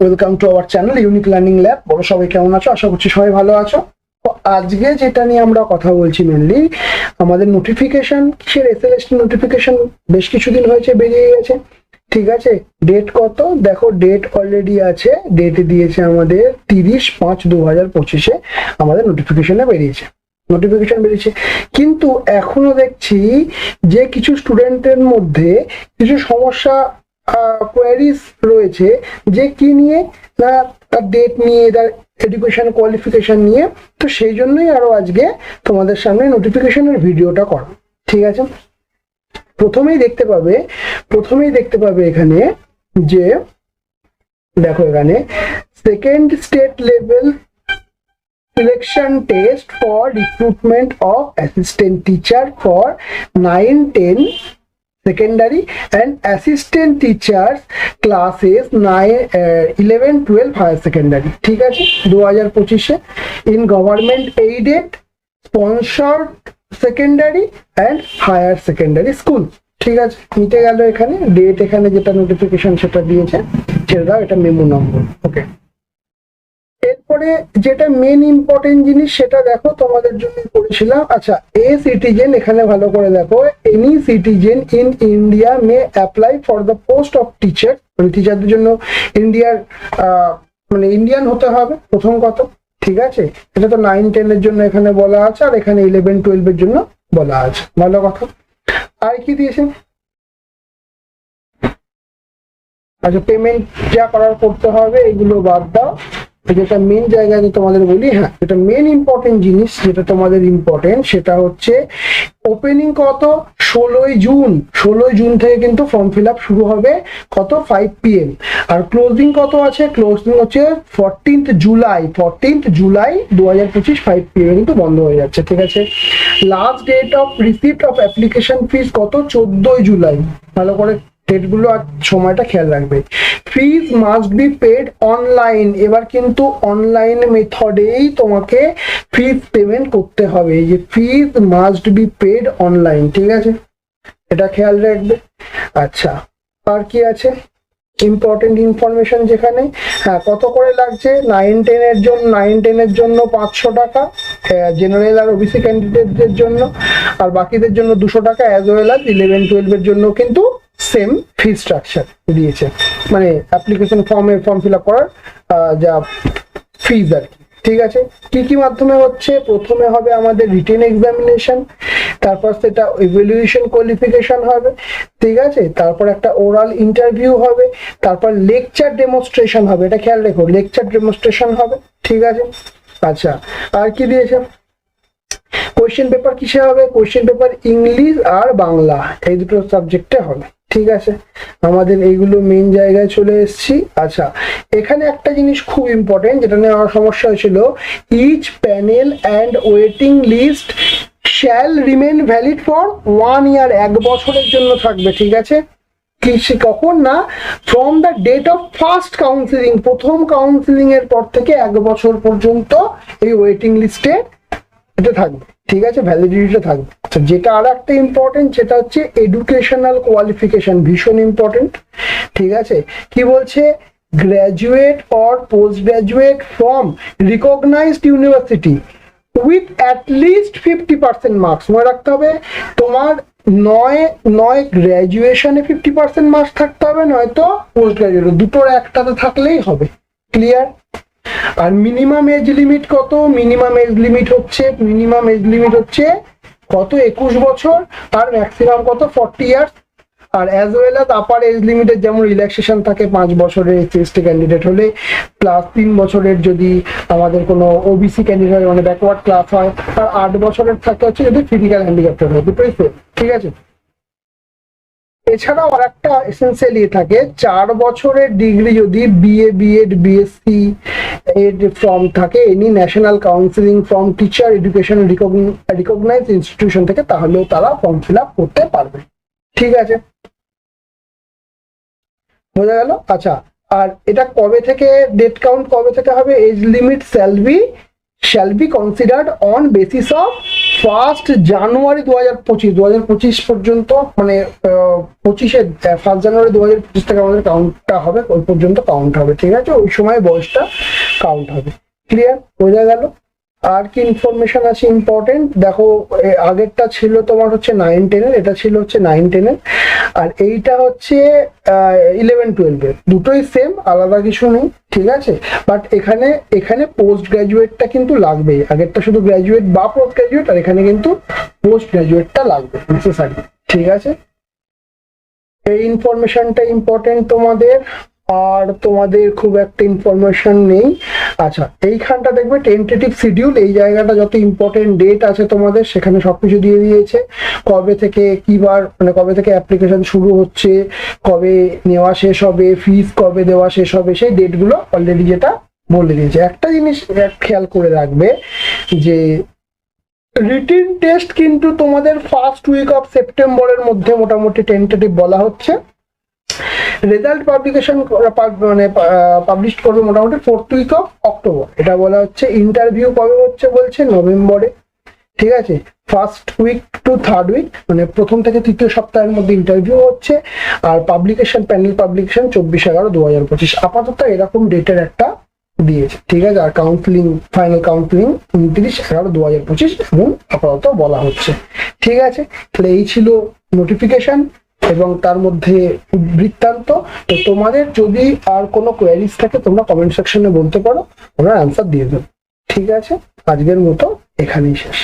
Welcome to our channel unique learning lab বলো সবাই কেমন আছো? আশা করছি সবাই ভালো আছো। তো আজকে যেটা নিয়ে আমরা কথা বলছি মেনলি আমাদের নোটিফিকেশন কিসের এস এল এস নোটিফিকেশন বেশ কিছুদিন হয়েছে, বেরিয়ে গেছে। ঠিক আছে? ডেট কত? দেখো ডেট অলরেডি আছে। ডেট দিয়েছে আমাদের তিরিশ পাঁচ দু হাজার পঁচিশে। আমাদের নোটিফিকেশনে বেরিয়েছে। নোটিফিকেশন বেরিয়েছে। কিন্তু এখনও দেখছি যে কিছু স্টুডেন্টের মধ্যে কিছু সমস্যা কোয়ারিজ রয়েছে যে কি নিয়ে, না, তার ডেট নিয়ে, তার এডুকেশন কোয়ালিফিকেশন নিয়ে। তো সেই জন্যই আরও আজকে তোমাদের সামনে নোটিফিকেশনের ভিডিওটা করা। ঠিক আছে? প্রথমেই দেখতে পাবে, প্রথমেই দেখতে পাবে এখানে যে, দেখো এখানে second state level selection test for recruitment of assistant teacher for 9 10 secondary and assistant teachers classes 9 uh, 11 12 higher secondary ঠিক আছে? দু হাজার পঁচিশে in government aided sponsored secondary and higher secondary school ঠিক আছে? মিটে গেল এখানে ডেট এখানে যেটা নোটিফিকেশন সেটা দিয়েছে ছেড়ে দাও এটা মেমো নম্বর ওকে এরপরে যেটা মেন ইম্পর্টেন্ট জিনিস সেটা দেখো তোমাদের জন্য করেছিলাম আচ্ছা এ সিটিজেন এখানে ভালো করে দেখো any citizen in India may apply for the post of teacher মানে টিচারদের জন্য ইন্ডিয়ার মানে ইন্ডিয়ান হতে হবে, প্রথম কথা, ঠিক আছে? এটা তো নাইন টেনের জন্য এখানে বলা আছে, আর এখানে ইলেভেন টুয়েলভের জন্য বলা আছে। ভালো কথা। আর কি দিয়েছে? আচ্ছা পেমেন্ট যা করার করতে হবে, এগুলো বাদ দাও। যেটা মেন জায়গায় যে তোমাদের বলি হ্যাঁ যেটা মেন ইম্পর্টেন্ট জিনিস, যেটা তোমাদের ইম্পর্টেন্ট সেটা হচ্ছে ওপেনিং কত? ষোলোই জুন। ষোলোই জুন থেকে কিন্তু ফর্ম ফিল আপ শুরু হবে কত? ফাইভ পিএম আর ক্লোজিং কত আছে? ক্লোজিং হচ্ছে ফোরটিন্থ জুলাই ফোরটিন্থ জুলাই দু হাজার পঁচিশ ফাইভ পিএম কিন্তু বন্ধ হয়ে যাচ্ছে, ঠিক আছে? Last date of receipt of application fees কত? চোদ্দই জুলাই ভালো করে ডেটগুলো আর সময়টা খেয়াল রাখবে। Fees must be paid online এবার কিন্তু অনলাইন মেথডেই তোমাকে ফিজ পেমেন্ট করতে হবে। যে fees must be paid online ঠিক আছে? এটা খেয়াল রাখবে। আচ্ছা আর কি আছে? ইম্পর্টেন্ট ইনফরমেশন যেখানে। হ্যাঁ কত করে লাগছে? নাইন টেনের জন্য নাইন টেনের জন্য পাঁচশো টাকা হ্যাঁ জেনারেল আর ওবিসি ক্যান্ডিডেটদের জন্য। আর বাকিদের জন্য দুশো টাকা অ্যাজ ওয়েল আজ ইলেভেন টুয়েলভের জন্য কিন্তু সেম ফি স্ট্রাকচার দিয়েছে। মানে অ্যাপ্লিকেশন ফর্মে ফর্ম ফিল আপ করার যা ফিজ আর কি। ঠিক আছে? কি কি মাধ্যমে হচ্ছে? প্রথমে হবে আমাদের রিটেন এক্সামিনেশন তারপর সেটা ইভ্যালুয়েশন কোয়ালিফিকেশন হবে, ঠিক আছে? তারপর একটা ওরাল ইন্টারভিউ হবে, তারপর লেকচার ডেমনস্ট্রেশন হবে। এটা খেয়াল রেখো লেকচার ডেমনস্ট্রেশন হবে, ঠিক আছে? আচ্ছা আর কি দিয়েছে? কোয়েশ্চেন পেপার কিসে হবে? কোয়েশ্চেন পেপার ইংলিশ আর বাংলা। এই দুটো সাবজেক্টে হবে। ঠিক আছে? আমাদের এইগুলো মেন জায়গায় চলে এসেছি। আচ্ছা এখানে একটা জিনিস খুব ইম্পর্টেন্ট যেটা নিয়ে আমার সমস্যা হয়েছিল। Each panel and waiting list shall remain valid for one year এক বছরের জন্য থাকবে। ঠিক আছে? কি সে কখন না? From the date of first counselling প্রথম কাউন্সিলিং এর পর থেকে এক বছর পর্যন্ত এই ওয়েটিং লিস্টে এটা থাকবে। ঠিক আছে ভ্যালিডিটিটা থাকবে। আচ্ছা যেটা আর একটা ইম্পর্টেন্ট সেটা হচ্ছে এডুকেশনাল কোয়ালিফিকেশন ভীষণ ইম্পর্টেন্ট ঠিক আছে? কি বলছে? Graduate or post graduate from recognised university with at least fifty percent marks মনে রাখতে হবে, তোমার নয় নয় গ্র্যাজুয়েশনে ফিফটি পার্সেন্ট মার্কস থাকতে হবে, নয়তো পোস্ট গ্র্যাজুয়েট দুটোর একটাতে থাকলেই হবে ক্লিয়ার আর মিনিমাম এজ লিমিট কত? মিনিমাম এজ লিমিট হচ্ছে মিনিমাম এজ লিমিট হচ্ছে কত? একুশ বছর। আর ম্যাক্সিমাম কত? ফর্টি ইয়ার্স আর as well as upper age লিমিটের যেমন রিল্যাক্সেশন থাকে, পাঁচ বছরের এসটি ক্যান্ডিডেট হলে প্লাস তিন বছরের যদি আমাদের কোনো ওবিসি ক্যান্ডিডেট মানে ব্যাকওয়ার্ড ক্লাস হয় আর আট বছরের থাকে হচ্ছে যদি ফিজিক্যাল হ্যান্ডিক্যাপ্টার হয় ঠিক আছে? এছাড়াও আর একটা এসেন্সিয়াল থাকে, চার বছরের ডিগ্রি যদি বিএ বিএড বিএসসি এর ফর্ম থাকে any national counselling form teacher education recognise institution থেকে, তাহলেও তারা ফর্ম ফিল আপ করতে পারবে। ঠিক আছে? বোঝা গেল? আচ্ছা আর এটা কবে থেকে ডেট কাউন্ট কবে থেকে হবে? Age limit shall be shall be considered on basis of first January দু হাজার পঁচিশ দু হাজার পঁচিশ পর্যন্ত মানে পঁচিশে ফার্স্ট জানুয়ারি দু হাজার পঁচিশ থেকে আমাদের কাউন্টটা হবে, ওই পর্যন্ত কাউন্ট হবে, ঠিক আছে? ওই সময় বয়সটা কাউন্ট হবে ক্লিয়ার বোঝা গেল? আর কি ইনফরমেশন আছে ইম্পর্টেন্ট দেখো আগেরটা ছিল তোমার হচ্ছে নাইন টেনের এটা ছিল হচ্ছে নাইন টেনের আর এইটা হচ্ছে ইলেভেন টুয়েলভের দুটোই সেম আলাদা কিছু নেই, ঠিক আছে? বাট এখানে এখানে পোস্ট গ্র্যাজুয়েটটা কিন্তু লাগবেই। আগেরটা শুধু গ্র্যাজুয়েট বা পোস্ট গ্র্যাজুয়েট আর এখানে কিন্তু পোস্ট গ্র্যাজুয়েটটা লাগবে নেসেসারি ঠিক আছে? এই ইনফরমেশনটা ইম্পর্টেন্ট তোমাদের। আর তোমাদের খুব একটা ইনফরমেশন নেই। আচ্ছা এইখানটা দেখবে টেন্টেটিভ শিডিউল এই জায়গাটা যত ইম্পর্টেন্ট ডেট আছে তোমাদের, সেখানে সবকিছু দিয়ে দিয়েছে। কবে থেকে কিবার মানে কবে থেকে অ্যাপ্লিকেশন শুরু হচ্ছে, কবে নেওয়া শেষ হবে ফিস কবে দেওয়া শেষ হবে, সেই ডেটগুলো অলরেডি যেটা বলে দিয়েছে। একটা জিনিস খেয়াল করে রাখবে যে রিটিন টেস্ট কিন্তু তোমাদের ফার্স্ট উইক অফ সেপ্টেম্বরের মধ্যে মোটামুটি টেন্টেটিভ বলা হচ্ছে। রেজাল্ট পাবলিকেশন মানে পাবলিশ করবে মোটামুটি ফোর্থ উইক অফ অক্টোবর এটা বলা হচ্ছে ইন্টারভিউ কবে হচ্ছে বলছে? নভেম্বরে ঠিক আছে? First week to third week মানে প্রথম থেকে তৃতীয় সপ্তাহের মধ্যে ইন্টারভিউ হচ্ছে। আর পাবলিকেশন প্যানেল পাবলিকেশন চব্বিশ এগারো দু হাজার পঁচিশ। আপাতত এরকম ডেটের একটা দিয়েছে। ঠিক আছে? আর কাউন্সিলিং ফাইনাল কাউন্সিলিং উনত্রিশ এগারো দু হাজার পঁচিশ এবং আপাতত বলা হচ্ছে। ঠিক আছে? তাহলে এই ছিল নোটিফিকেশন এবং তার মধ্যে বৃত্তান্ত। তো তোমাদের যদি আর কোনো কোয়ারিজ থাকে, তোমরা কমেন্ট সেকশনে বলতে পারো ওনার অ্যান্সার দিয়ে দেবো। ঠিক আছে? আজকের মতো এখানেই শেষ।